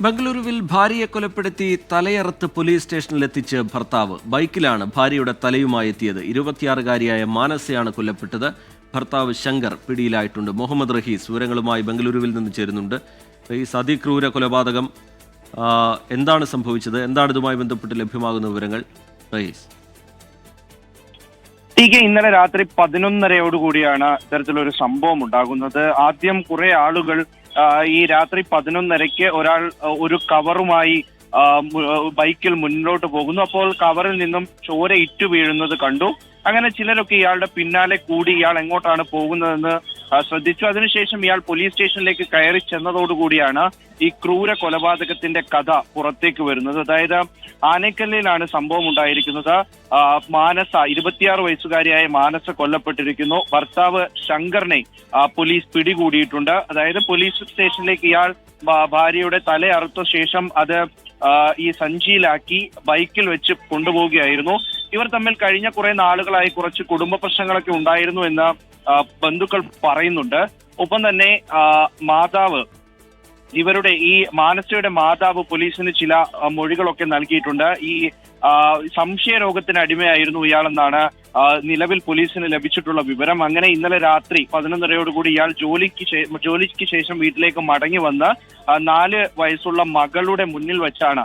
ബംഗളൂരുവിൽ ഭാര്യയെ കൊലപ്പെടുത്തി തലയറുത്ത് പോലീസ് സ്റ്റേഷനിലെത്തിച്ച് ഭർത്താവ്. ബൈക്കിലാണ് ഭാര്യയുടെ തലയുമായി എത്തിയത്. ഇരുപത്തിയാറുകാരിയായ മാനസയാണ് കൊല്ലപ്പെട്ടത്. ഭർത്താവ് ശങ്കർ പിടിയിലായിട്ടുണ്ട്. മുഹമ്മദ് റഹീസ് വിവരങ്ങളുമായി ബംഗളൂരുവിൽ നിന്ന് ചേരുന്നുണ്ട്. ഈ അതിക്രൂര കൊലപാതകം എന്താണ് സംഭവിച്ചത്? എന്താണ് ഇതുമായി ബന്ധപ്പെട്ട് ലഭ്യമാകുന്ന വിവരങ്ങൾ? റഹീസ്. ടി കെ ഇന്നലെ രാത്രി പതിനൊന്നരയോടുകൂടിയാണ് ഇത്തരത്തിലൊരു സംഭവം ഉണ്ടാകുന്നത്. ആദ്യം കുറെ ആളുകൾ ഈ രാത്രി പതിനൊന്നരയ്ക്ക് ഒരാൾ ഒരു കവറുമായി ബൈക്കിൽ മുന്നോട്ട് പോകുന്നു. അപ്പോൾ കവറിൽ നിന്നും ചോര ഇറ്റു വീഴുന്നത് കണ്ടു. അങ്ങനെ ചിലരൊക്കെ ഇയാളുടെ പിന്നാലെ കൂടി ഇയാൾ എങ്ങോട്ടാണ് പോകുന്നതെന്ന് ശ്രദ്ധിച്ചു. അതിനുശേഷം ഇയാൾ പോലീസ് സ്റ്റേഷനിലേക്ക് കയറി ചെന്നതോടുകൂടിയാണ് ഈ ക്രൂര കൊലപാതകത്തിന്റെ കഥ പുറത്തേക്ക് വരുന്നത്. അതായത് ആനക്കല്ലിലാണ് സംഭവം ഉണ്ടായിരിക്കുന്നത്. മാനസ ഇരുപത്തിയാറ് വയസ്സുകാരിയായ മാനസ കൊല്ലപ്പെട്ടിരിക്കുന്നു. ഭർത്താവ് ശങ്കറിനെ പോലീസ് പിടികൂടിയിട്ടുണ്ട്. അതായത് പോലീസ് സ്റ്റേഷനിലേക്ക് ഇയാൾ ഭാര്യയുടെ തല അറുത്ത ശേഷം അത് ഈ സഞ്ചിയിലാക്കി ബൈക്കിൽ വെച്ച് കൊണ്ടുപോവുകയായിരുന്നു. ഇവർ തമ്മിൽ കഴിഞ്ഞ കുറെ നാളുകളായി കുറച്ച് കുടുംബ പ്രശ്നങ്ങളൊക്കെ ഉണ്ടായിരുന്നു എന്ന് ബന്ധുക്കൾ പറയുന്നുണ്ട്. ഒപ്പം തന്നെ മാതാവ് ഇവരുടെ ഈ മാനസയുടെ മാതാവ് പോലീസിന് ചില മൊഴികളൊക്കെ നൽകിയിട്ടുണ്ട്. ഈ സംശയ രോഗത്തിന് അടിമയായിരുന്നു ഇയാളെന്നാണ് നിലവിൽ പോലീസിന് ലഭിച്ചിട്ടുള്ള വിവരം. അങ്ങനെ ഇന്നലെ രാത്രി പതിനൊന്നരയോടുകൂടി ഇയാൾ ജോലിക്ക് ജോലിക്ക് ശേഷം വീട്ടിലേക്ക് മടങ്ങി വന്ന് നാല് വയസ്സുള്ള മകളുടെ മുന്നിൽ വെച്ചാണ്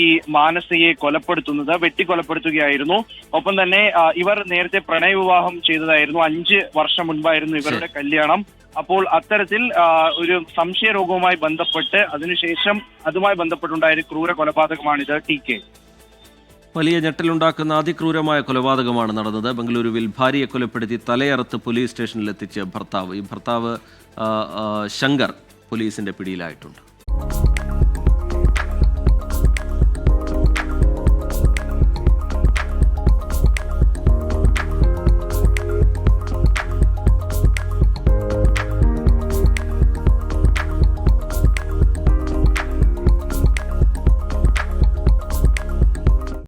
ഈ മാനസയെ കൊലപ്പെടുത്തുന്നത് വെട്ടിക്കൊലപ്പെടുത്തുകയായിരുന്നു. ഒപ്പം തന്നെ ഇവർ നേരത്തെ പ്രണയവിവാഹം ചെയ്തതായിരുന്നു. അഞ്ച് വർഷം മുൻപായിരുന്നു ഇവരുടെ കല്യാണം. അപ്പോൾ അത്തരത്തിൽ ഒരു സംശയ രോഗവുമായി ബന്ധപ്പെട്ട് അതിനുശേഷം അതുമായി ബന്ധപ്പെട്ടുണ്ടായ ക്രൂര കൊലപാതകമാണിത് ടി കെ. വലിയ ഞെട്ടലുണ്ടാക്കുന്ന അതിക്രൂരമായ കൊലപാതകമാണ് നടന്നത്. ബംഗളൂരുവിൽ ഭാര്യയെ കൊലപ്പെടുത്തി തലയറുത്ത് പോലീസ് സ്റ്റേഷനിലെത്തിച്ച ഭർത്താവ്. ഈ ഭർത്താവ് ശങ്കർ പോലീസിന്റെ പിടിയിലായിട്ടുണ്ട്.